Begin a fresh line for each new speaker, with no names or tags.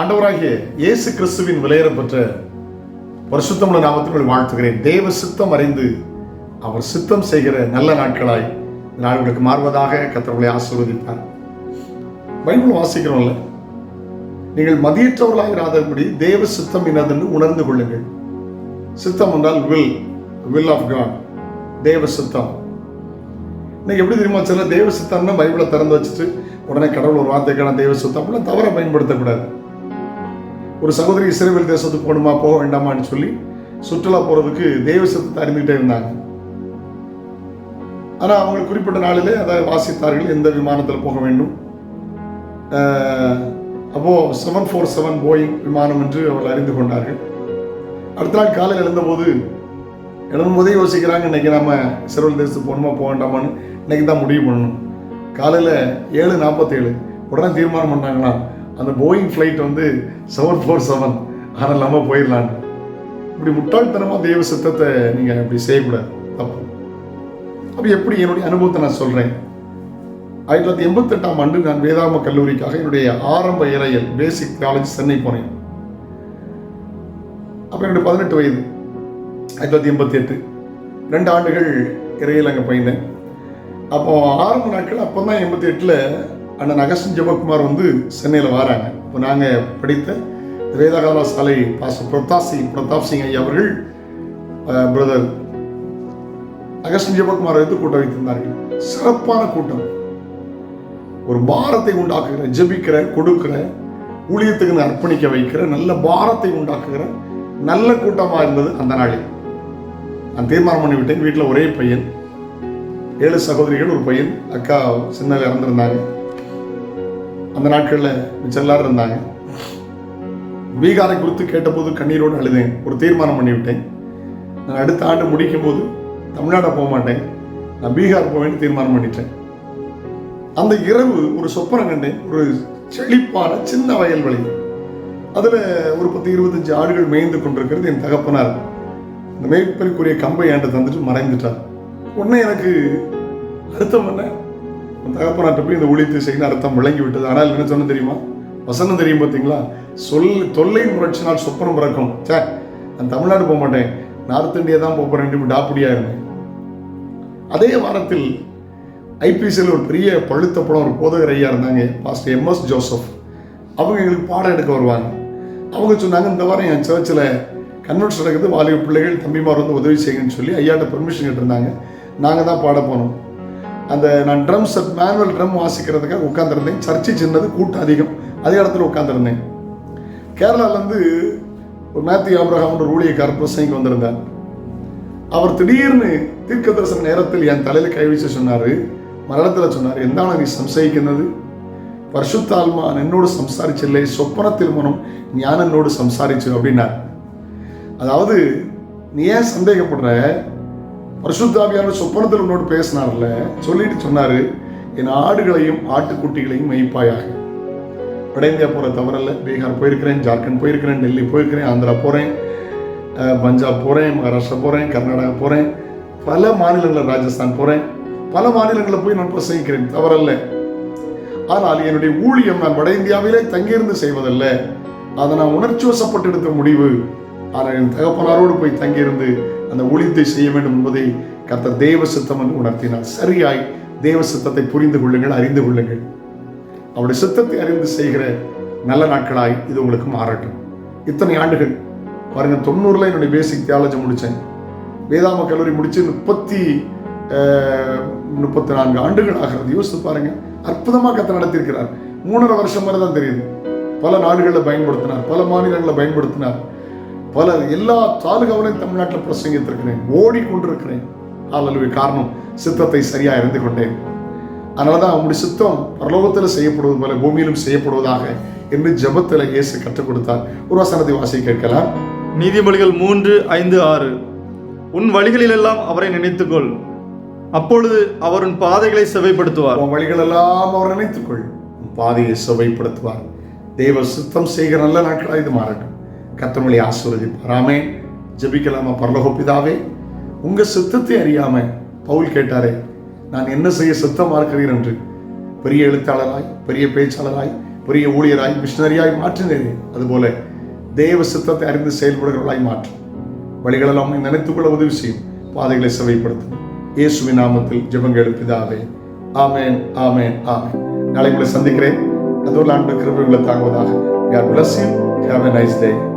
ஆண்டவராகிய இயேசு கிறிஸ்துவின் விலையேறப்பெற்ற பரிசுத்தமுள்ள நாமத்தில் வாழ்த்துகிறேன். தேவ சித்தம் அறிந்து அவர் சித்தம் செய்கிற நல்ல நாட்களாய் இந்த மாறுவதாக கத்தவர்களை ஆசீர்வதிப்பார். பைபிள் வாசிக்கிறோம்ல? நீங்கள் மதியற்றவர்களாக இராதபடி தேவ சித்தம் என்னதென்று உணர்ந்து கொள்ளுங்கள். சித்தம் என்றால் வில் வில் ஆஃப் காட் தேவ சித்தம். இன்னைக்கு எப்படி தெரியுமா சொல்ல தேவ சித்தம்னா பைபிளை திறந்து வச்சுட்டு உடனே கடவுள் ஒரு வார்த்தைக்கான தேவ சித்தம் அப்படிலாம் தவற பயன்படுத்தக்கூடாது. ஒரு சகோதரி இஸ்ரேல் தேசத்துக்கு போகணுமா போக வேண்டாமான்னு சொல்லி சுற்றுலா போகிறதுக்கு தெய்வ சித்தத்தை அறிந்துகிட்டே இருந்தாங்க. ஆனால் அவங்க குறிப்பிட்ட நாளிலே அதை வாசித்தார்கள் எந்த விமானத்தில் போக வேண்டும். அப்போ செவன் ஃபோர் செவன் போயிங் விமானம் என்று அவர்கள் அறிந்து கொண்டார்கள். அடுத்த நாள் காலையில் எழுந்தபோது எழுதும்போதே யோசிக்கிறாங்க இன்னைக்கு நம்ம சிறுவல் தேசத்துக்கு போகணுமா போக வேண்டாமான்னு. இன்னைக்கு தான் முடிவு பண்ணணும். காலையில் ஏழு நாற்பத்தேழு உடனே தீர்மானம் பண்ணாங்களாம். அந்த போயிங் ஃப்ளைட் வந்து செவன் ஃபோர் செவன் ஆனால் நம்ம போயிடலான்னு இப்படி முட்டாள்தனமாக தெய்வ சித்தத்தை நீங்கள் அப்படி செய்யக்கூடாது. தப்பு. அப்போ எப்படி என்னுடைய அனுபவத்தை நான் சொல்கிறேன் ஆயிரத்தி தொள்ளாயிரத்தி எண்பத்தெட்டாம் ஆண்டு நான் வேதாம கல்லூரிக்காக என்னுடைய ஆரம்ப இறையல் பேசிக் காலேஜ் சென்னை போனேன். அப்போ என்னுடைய பதினெட்டு வயது. ஆயிரத்தி தொள்ளாயிரத்தி எண்பத்தி எட்டு ரெண்டு ஆண்டுகள் இறையில் அங்கே போயிருந்தேன். அப்போ ஆரம்ப நாட்கள் அப்போ தான் எண்பத்தி எட்டில் அண்ணன் அகஸ்டின் ஜெபக்குமார் வந்து சென்னையில் வராங்க. இப்போ நாங்கள் படித்த வேதாகால சாலை பாச பிரதாப் சிங் பிரதாப் சிங் ஐயா அவர்கள் பிரதர் அகஸ்டன் ஜெபக்குமார் வைத்து கூட்டம் வைத்திருந்தார்கள். சிறப்பான கூட்டம். ஒரு பாரத்தை உண்டாக்குகிற ஜெபிக்கிற கொடுக்கிற ஊழியத்துக்கு அர்ப்பணிக்க வைக்கிற நல்ல பாரத்தை உண்டாக்குகிற நல்ல கூட்டமாக இருந்தது அந்த நாளில் நான் தீர்மானம் பண்ணி விட்டேன் வீட்டில் ஒரே பையன். ஏழு சகோதரிகள் ஒரு பையன். அக்கா சின்னதாக இறந்துருந்தாங்க. அந்த நாட்களில் மிச்சம் எல்லாரும் இருந்தாங்க. பீகாரை குறித்து கேட்டபோது கண்ணீரோடு அழுதேன். ஒரு தீர்மானம் பண்ணிவிட்டேன். நான் அடுத்த ஆண்டு முடிக்கும் போது தமிழ்நாட போக மாட்டேன். நான் பீகார் போவேன்னு தீர்மானம் பண்ணிட்டேன். அந்த இரவு ஒரு சொப்பனை கண்டேன். ஒரு செழிப்பான சின்ன வயல்வெளி அதில் ஒரு பத்து இருபத்தஞ்சு ஆடுகள் மேய்ந்து கொண்டிருக்கிறது என் தகப்பனார். இந்த மேய்ப்பருக்குரிய கம்பை ஆண்டு தந்துட்டு மறைந்துட்டார். உடனே எனக்கு அர்த்தம் என்ன? தகப்பனாட்ட போய் இந்த ஊழியத்தை செய்யணும் அர்த்தம் விளங்கி விட்டது ஆனால் என்ன சொன்ன தெரியுமா? வசனம் தெரியும் பார்த்தீங்களா சொல் தொல்லை முயற்சினால் சொப்பனம் பிறக்கும். சே நான் தமிழ்நாடு போக மாட்டேன். நார்த் இந்தியா தான் போக போகிறேன் டாப்படியா இருந்தேன். அதே வாரத்தில் ஐபிசியில் ஒரு பெரிய பழுத்த படம் ஒரு போதகர் ஐயா இருந்தாங்க பாஸ்டர் எம்எஸ் ஜோசப். அவங்க எங்களுக்கு பாடம் எடுக்க வருவாங்க. அவங்க சொன்னாங்க இந்த வாரம் என் சர்ச்சில் கன்வென்ஷன் நடக்குது வாலிப பிள்ளைகள் தம்பிமார் வந்து உதவி செய்யுங்கன்னு சொல்லி ஐயாட்ட பெர்மிஷன் கேட்டிருந்தாங்க. நாங்கள் தான் பாட போனோம். அந்த நான் ட்ரம் செட் மேனுவல் ட்ரம் வாசிக்கிறதுக்காக உட்காந்துருந்தேன் சர்ச்சை சின்னது கூட்டம் அதிகம் அதே இடத்துல உட்காந்துருந்தேன் கேரளாலேருந்து ஒரு மேத்யூ ஆப்ரஹாம் ஒரு ஊழியக்காரர் பிரசங்க வந்திருந்தார் அவர் திடீர்னு தீர்க்க தரிசன நேரத்தில் என் தலையில் கை வச்சு சொன்னார் மரணத்தில் சொன்னார் എന്താണ് നീ സംശയിക്കുന്നത് പരിശുദ്ധാത്മാ എന്നോട് സംസാരിച്ചില്ലേ സ്വപ്നത്തിൽ மூலம் ஞான் என்னோடு സംസാരിച്ചു அப்படின்னார் அதாவது நீ ஏன் சந்தேகப்படுற பரிசுத்தாவியான சொப்பனத்தில் உன்னோடு பேசினார்ல சொல்லிட்டு சொன்னாரு என் ஆடுகளையும் ஆட்டுக்குட்டிகளையும் மெய்ப்பாயாக. வட இந்தியா போகிற தவறல்ல பீகார் போயிருக்கிறேன் ஜார்க்கண்ட் போயிருக்கிறேன் டெல்லி போயிருக்கிறேன் ஆந்திரா போகிறேன் பஞ்சாப் போகிறேன் மகாராஷ்டிரா போகிறேன் கர்நாடகா போகிறேன் பல மாநிலங்களில் ராஜஸ்தான் போகிறேன் பல மாநிலங்களில் போய் நான் பிரசங்கிக்கிறேன் தவறல்ல. ஆனால் என்னுடைய ஊழியம் நான் வட இந்தியாவிலே தங்கியிருந்து செய்வதல்ல. அதை நான் உணர்ச்சி வசப்பட்டு எடுத்த முடிவு. ஆனால் என் தகப்பனாரோடு போய் தங்கியிருந்து அந்த ஒழித்தை செய்ய வேண்டும் என்பதை கர்த்தர் தேவ சித்தம் என்று உணர்த்தினார். சரியாய் தேவ சித்தத்தை புரிந்து கொள்ளுங்கள் அறிந்து கொள்ளுங்கள். அவருடைய சித்தத்தை அறிந்து செய்கிற நல்ல நாட்களாய் இது உங்களுக்கு மாறட்டும். இத்தனை ஆண்டுகள் பாருங்க தொண்ணூறுல என்னுடைய பேசிக் தியாலஜி முடித்தேன். வேதாம கல்லூரி முடிச்சு முப்பத்தி முப்பத்தி நான்கு ஆண்டுகள் ஆகிறது. யோசித்து பாருங்க அற்புதமாக கத்த நடத்தியிருக்கிறார். மூணரை வருஷம் மாதிரி தான் தெரியுது. பல நாடுகளில் பயன்படுத்தினார் பல மாநிலங்களில் பயன்படுத்தினார். பல எல்லா தாலுகாவிலையும் தமிழ்நாட்டில் பிரசங்கித்திருக்கிறேன் ஓடிக்கொண்டிருக்கிறேன். ஆளலுவை காரணம் சித்தத்தை சரியாக அறிந்து கொண்டேன். அதனால தான் அவங்களுடைய சித்தம் பரலோகத்தில் செய்யப்படுவது போல பூமியிலும் செய்யப்படுவதாக என்று ஜெபத்தில் இயேசு கற்றுக் கொடுத்தார். ஒரு வசனத்தை வாசி கேட்கலாம்.
நீதிமொழிகள் மூன்று ஐந்து ஆறு. உன் வழிகளிலெல்லாம் அவரை நினைத்துக்கொள். அப்பொழுது அவர் உன் பாதைகளை செவைப்படுத்துவார்.
உன் வழிகளெல்லாம் அவர் நினைத்துக்கொள். உன் பாதையை சுவைப்படுத்துவார். தேவ சித்தம் செய்கிற நல்ல நாட்களாக இது மாறட்டும். கத்தமொழி ஆசீர்வதிப்பாராமே ஜெபிக்கலாமா? ஜபிக்கலாமா பிதாவே உங்க சித்தத்தை அறியாமல் பவுல் கேட்டாரே நான் என்ன செய்ய சித்தமாக இருக்கிறீர் என்று. பெரிய எழுத்தாளராய் பெரிய பேச்சாளராய் பெரிய ஊழியராய் மிஷினரியாய் மாற்றினேன். அதுபோல தேவ சித்தத்தை அறிந்து செயல்படுகிறவர்களாய் மாற்றும் வழிகளெல்லாம் நினைத்துக்கொள்ள உதவி செய்யும். பாதைகளை செவைப்படுத்தும். இயேசுவின் நாமத்தில் ஜெபங்கள் பிதாவே. ஆமேன் ஆமேன் ஆமேன். நாளை உங்களை சந்திக்கிறேன். அதோடு ஆண்டு கிருபைகளை தாங்குவதாக God bless you. Have a nice day.